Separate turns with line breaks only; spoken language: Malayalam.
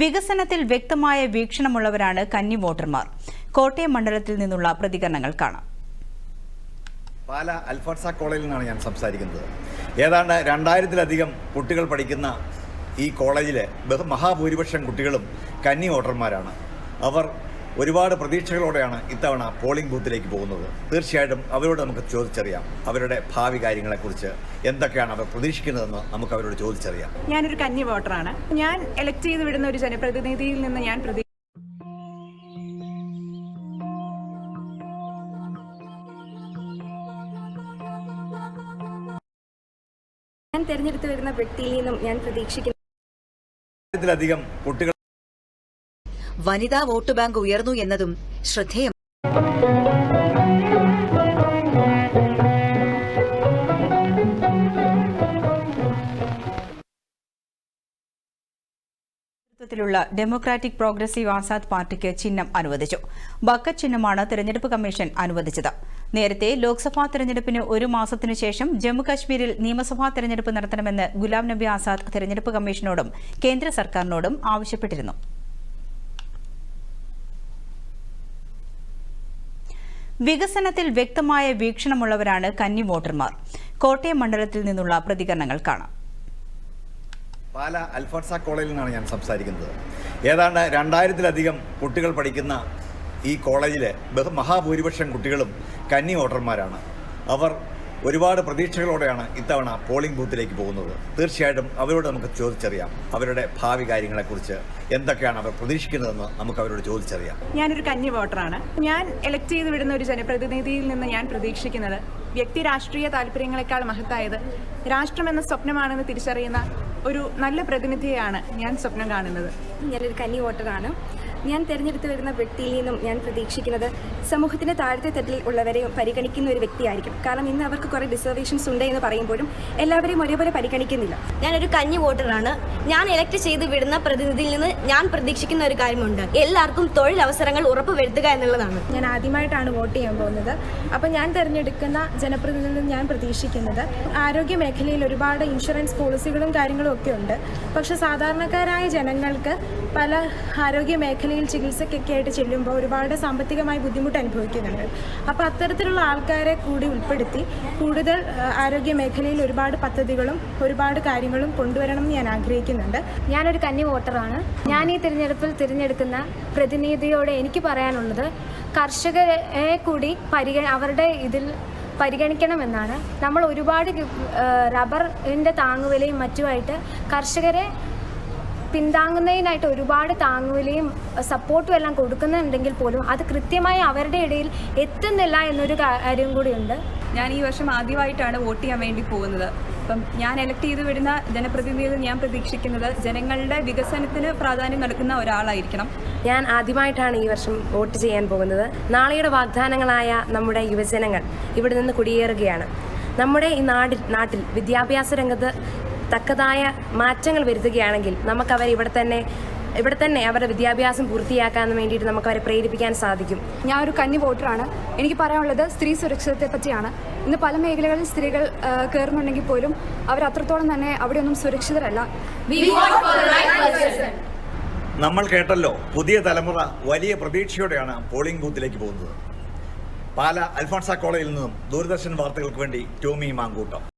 വികസനത്തിൽ വ്യക്തമായ വീക്ഷണമുള്ളവരാണ് കന്നി വോട്ടർമാർ. കോട്ടയം മണ്ഡലത്തിൽ നിന്നുള്ള പ്രതികരണങ്ങൾ കാണാം.
പാല അൽഫോൺസ കോളേജിൽ നിന്നാണ് ഞാൻ സംസാരിക്കുന്നത്. ഏതാണ്ട് രണ്ടായിരത്തിലധികം കുട്ടികൾ പഠിക്കുന്ന ഈ കോളേജിലെ ബഹു മഹാഭൂരിപക്ഷം കുട്ടികളും കന്നി വോട്ടർമാരാണ്. അവർ ഒരുപാട് പ്രതീക്ഷകളോടെയാണ് ഇത്തവണ പോളിംഗ് ബൂത്തിലേക്ക് പോകുന്നത്. തീർച്ചയായിട്ടും അവരോട് നമുക്ക് ചോദിച്ചറിയാം. അവരുടെ ഭാവി കാര്യങ്ങളെക്കുറിച്ച് എന്തൊക്കെയാണ് അവർ പ്രതീക്ഷിക്കുന്നതെന്ന് നമുക്ക് അവരോട് ചോദിച്ചറിയാം.
ഞാനൊരു കന്നി വോട്ടറാണ്. ഞാൻ എലക്ട് ചെയ്ത് വിടുന്ന ഒരു ജനപ്രതിനിധിയിൽ നിന്ന് ഞാൻ പ്രതി
ഞാൻ തിരഞ്ഞെടുത്ത് വരുന്ന വ്യക്തിയിൽ നിന്നും ഞാൻ പ്രതീക്ഷിക്കുന്നു
കുട്ടികൾ
വനിതാ വോട്ട് ബാങ്ക് ഉയർന്നു എന്നതും ശ്രദ്ധേയം.
ഡെമോക്രാറ്റിക് പ്രോഗ്രസീവ് ആസാദ് പാർട്ടിക്ക് ചിഹ്നം അനുവദിച്ചു. ബക്കറ്റ് ചിഹ്നമാണ് തെരഞ്ഞെടുപ്പ് കമ്മീഷൻ അനുവദിച്ചത്. നേരത്തെ ലോക്സഭാ തെരഞ്ഞെടുപ്പിന് ഒരു മാസത്തിനു ശേഷം ജമ്മുകശ്മീരിൽ നിയമസഭാ തെരഞ്ഞെടുപ്പ് നടത്തണമെന്ന് ഗുലാം നബി ആസാദ് തെരഞ്ഞെടുപ്പ് കമ്മീഷനോടും കേന്ദ്ര സർക്കാരിനോടും ആവശ്യപ്പെട്ടിരുന്നു. വികസനത്തിൽ വ്യക്തമായ വീക്ഷണമുള്ളവരാണ് കന്നി വോട്ടർമാർ. കോട്ടയം മണ്ഡലത്തിൽ നിന്നുള്ള പ്രതികരണങ്ങൾ കാണാം.
പാല അൽഫോൺസ കോളേജിൽ നിന്നാണ് ഞാൻ സംസാരിക്കുന്നത്. ഏതാണ്ട് രണ്ടായിരത്തിലധികം കുട്ടികൾ പഠിക്കുന്ന ഈ കോളേജിലെ മഹാഭൂരിപക്ഷം കുട്ടികളും കന്നി വോട്ടർമാരാണ്. അവർ ഒരുപാട് പ്രതീക്ഷകളോടെയാണ് ഇത്തവണ പോളിംഗ് ബൂത്തിലേക്ക് പോകുന്നത്. തീർച്ചയായിട്ടും അവരോട് നമുക്ക് ചോദിച്ചറിയാം. അവരുടെ ഭാവി കാര്യങ്ങളെക്കുറിച്ച് എന്തൊക്കെയാണ് അവർ പ്രതീക്ഷിക്കുന്നതെന്ന് നമുക്ക് അവരോട് ചോദിച്ചറിയാം.
ഞാനൊരു കന്നി വോട്ടറാണ്. ഞാൻ എലക്ട് ചെയ്ത് വിടുന്ന ഒരു ജനപ്രതിനിധിയിൽ നിന്ന് ഞാൻ പ്രതീക്ഷിക്കുന്നത് വ്യക്തി രാഷ്ട്രീയ താല്പര്യങ്ങളെക്കാൾ മഹത്തായത് രാഷ്ട്രം എന്ന സ്വപ്നമാണെന്ന് തിരിച്ചറിയുന്ന ഒരു നല്ല പ്രതിനിധിയാണ് ഞാൻ സ്വപ്നം കാണുന്നത്.
ഞാനൊരു കന്നി വോട്ടറാണ്. ഞാൻ തിരഞ്ഞെടുത്ത് വരുന്ന വ്യക്തിയിൽ നിന്നും ഞാൻ പ്രതീക്ഷിക്കുന്നത് സമൂഹത്തിന്റെ താഴത്തെ തട്ടിൽ ഉള്ളവരെ പരിഗണിക്കുന്ന ഒരു വ്യക്തിയായിരിക്കും കാരണം ഇന്ന് അവർക്ക് കുറേ ഡിസർവേഷൻസ് ഉണ്ട് എന്ന് പറയുമ്പോഴും എല്ലാവരെയും ഒരേപോലെ പരിഗണിക്കുന്നില്ല.
ഞാനൊരു കഞ്ഞി വോട്ടറാണ്. ഞാൻ ഇലക്ട് ചെയ്ത് വിടുന്ന പ്രതിനിധിയിൽ നിന്ന് ഞാൻ പ്രതീക്ഷിക്കുന്ന ഒരു കാര്യമുണ്ട്. എല്ലാവർക്കും തൊഴിലവസരങ്ങൾ ഉറപ്പുവരുത്തുക എന്നുള്ളതാണ്.
ഞാൻ ആദ്യമായിട്ടാണ് വോട്ട് ചെയ്യാൻ പോകുന്നത്. അപ്പം ഞാൻ തിരഞ്ഞെടുക്കുന്ന ജനപ്രതിനിധിയിൽ നിന്ന് ഞാൻ പ്രതീക്ഷിക്കുന്നത് ആരോഗ്യ മേഖലയിൽ ഒരുപാട് ഇൻഷുറൻസ് പോളിസികളും കാര്യങ്ങളും ഒക്കെ ഉണ്ട്. പക്ഷേ സാധാരണക്കാരായ ജനങ്ങൾക്ക് പല ആരോഗ്യ മേഖലയിൽ ചികിത്സയ്ക്കൊക്കെ ആയിട്ട് ചെല്ലുമ്പോൾ ഒരുപാട് സാമ്പത്തികമായി ബുദ്ധിമുട്ട് അനുഭവിക്കുന്നുണ്ട്. അപ്പോൾ അത്തരത്തിലുള്ള ആൾക്കാരെ കൂടി ഉൾപ്പെടുത്തി കൂടുതൽ ആരോഗ്യ മേഖലയിൽ ഒരുപാട് പദ്ധതികളും ഒരുപാട് കാര്യങ്ങളും കൊണ്ടുവരണം എന്ന് ഞാൻ ആഗ്രഹിക്കുന്നുണ്ട്.
ഞാനൊരു കന്നി വോട്ടറാണ്. ഞാൻ ഈ തിരഞ്ഞെടുപ്പിൽ തിരഞ്ഞെടുക്കുന്ന പ്രതിനിധിയോട് എനിക്ക് പറയാനുള്ളത് കർഷകരെ കൂടി പരിഗ അവരുടെ ഇതിൽ പരിഗണിക്കണമെന്നാണ്. നമ്മൾ ഒരുപാട് റബ്ബറിന്റെ താങ്ങുവിലയും മറ്റുമായിട്ട് കർഷകരെ പിന്താങ്ങുന്നതിനായിട്ട് ഒരുപാട് താങ്ങുവിലയും സപ്പോർട്ടും എല്ലാം കൊടുക്കുന്നുണ്ടെങ്കിൽ പോലും അത് കൃത്യമായി അവരുടെ ഇടയിൽ എത്തുന്നില്ല എന്നൊരു കാര്യം കൂടിയുണ്ട്.
ഞാൻ ഈ വർഷം ആദ്യമായിട്ടാണ് വോട്ട് ചെയ്യാൻ വേണ്ടി പോകുന്നത്. അപ്പം ഞാൻ എലക്ട് ചെയ്ത് വിടുന്ന ജനപ്രതിനിധികൾ ഞാൻ പ്രതീക്ഷിക്കുന്നത് ജനങ്ങളുടെ വികസനത്തിന് പ്രാധാന്യം നൽകുന്ന ഒരാളായിരിക്കണം.
ഞാൻ ആദ്യമായിട്ടാണ് ഈ വർഷം വോട്ട് ചെയ്യാൻ പോകുന്നത്. നാളെയുടെ വാഗ്ദാനങ്ങളായ നമ്മുടെ യുവജനങ്ങൾ ഇവിടെ നിന്ന് കുടിയേറുകയാണ്. നമ്മുടെ ഈ നാടിൽ നാട്ടിൽ വിദ്യാഭ്യാസ രംഗത്ത് തക്കതായ മാറ്റങ്ങൾ വരുത്തുകയാണെങ്കിൽ നമുക്ക് നമുക്കവരെ ഇവിടെ തന്നെ ഇവിടെ തന്നെ അവരുടെ വിദ്യാഭ്യാസം പൂർത്തിയാക്കാൻ വേണ്ടിയിട്ട് നമുക്ക് അവരെ പ്രേരിപ്പിക്കാൻ സാധിക്കും.
ഞാൻ ഒരു കന്നി വോട്ടറാണ്. എനിക്ക് പറയാനുള്ളത് സ്ത്രീ സുരക്ഷിതത്തെ പറ്റിയാണ്. ഇന്ന് പല മേഖലകളിൽ സ്ത്രീകൾ കയറുന്നുണ്ടെങ്കിൽ പോലും അവർ അത്രത്തോളം തന്നെ അവിടെയൊന്നും സുരക്ഷിതരല്ല.
നമ്മൾ കേട്ടല്ലോ പുതിയ തലമുറ വലിയ പ്രതീക്ഷയോടെയാണ് പോളിംഗ് ബൂത്തിലേക്ക് പോകുന്നത്. പാല അൽഫോൺസ കോളേജിൽ നിന്നും ദൂരദർശൻ വാർത്തകൾക്ക് വേണ്ടി ടോമി മാങ്കൂട്ടം.